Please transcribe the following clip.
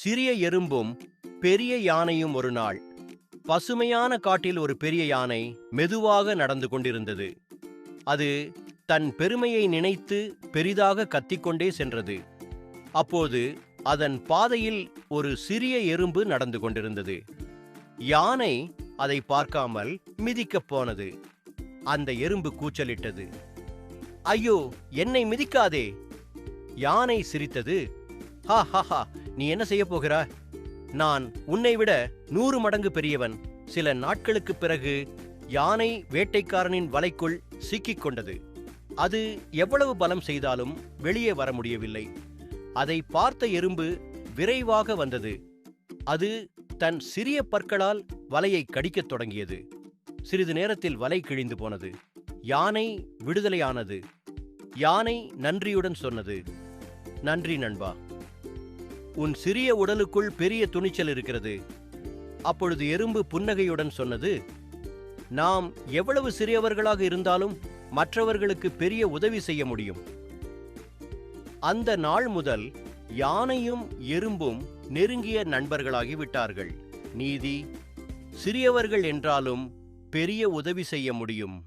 சிறிய எறும்பும் பெரிய யானையும் ஒரு நாள். பசுமையான காட்டில் ஒரு பெரிய யானை மெதுவாக நடந்து கொண்டிருந்தது. அது தன் பெருமையை நினைத்து பெரிதாக கத்திக்கொண்டே சென்றது. அப்போது அதன் பாதையில் ஒரு சிறிய எறும்பு நடந்து கொண்டிருந்தது. யானை அதை பார்க்காமல் மிதிக்கப் போனது. அந்த எறும்பு கூச்சலிட்டது. ஐயோ என்னை மிதிக்காதே! யானை சிரித்தது. ஹா ஹா ஹா! நீ என்ன செய்யப் போகிறாய்? நான் உன்னை விட நூறு மடங்கு பெரியவன். சில நாட்களுக்குப் பிறகு யானை வேட்டைக்காரனின் வலைக்குள் சிக்கிக் கொண்டது. அது எவ்வளவு பலம் செய்தாலும் வெளியே வர முடியவில்லை. அதை பார்த்த எறும்பு விரைவாக வந்தது. அது தன் சிறிய பற்களால் வலையை கடிக்கத் தொடங்கியது. சிறிது நேரத்தில் வலை கிழிந்து போனது. யானை விடுதலையானது. யானை நன்றியுடன் சொன்னது. நன்றி நண்பா. உன் சிறிய உடலுக்குள் பெரிய துணிச்சல் இருக்கிறது. அப்பொழுது எறும்பு புன்னகையுடன் சொன்னது நாம் எவ்வளவு சிறியவர்களாக இருந்தாலும் மற்றவர்களுக்கு பெரிய உதவி செய்ய முடியும். அந்த நாள் முதல் யானையும் எறும்பும் நெருங்கிய நண்பர்களாகி விட்டார்கள். நீதி சிறியவர்கள் என்றாலும் பெரிய உதவி செய்ய முடியும்.